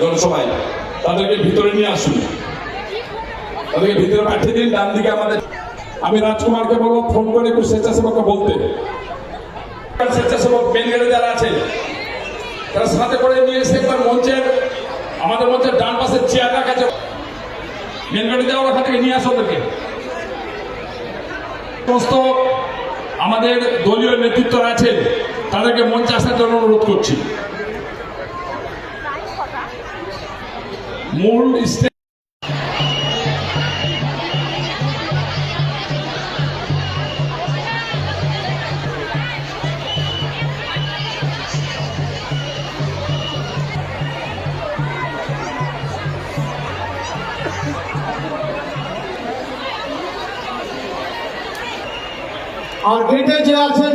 জনসভায় তাদেরকে ভিতরে নিয়ে আসুন। তাদেরকে ভিতরে পাঠিয়ে দিন, ডান দিকে আমাদের আমি রাজকুমারকে বলব, ফোন করে একটু স্বেচ্ছাসেবককে বলতে। স্বেচ্ছাসেবক গেটে যারা আছে, তারা সাথে করে নিয়ে এসে একবার মঞ্চের আমাদের মঞ্চের ডান পাশের চেয়ার রাখা আছে। মেন গেটে যাওয়া ওখান থেকে নিয়ে আসো ওদেরকে। সমস্ত আমাদের দলীয় নেতৃত্বরা আছেন, তাদেরকে মঞ্চে আসার জন্য অনুরোধ করছি। মূল স্টে আর গেটে যে আছেন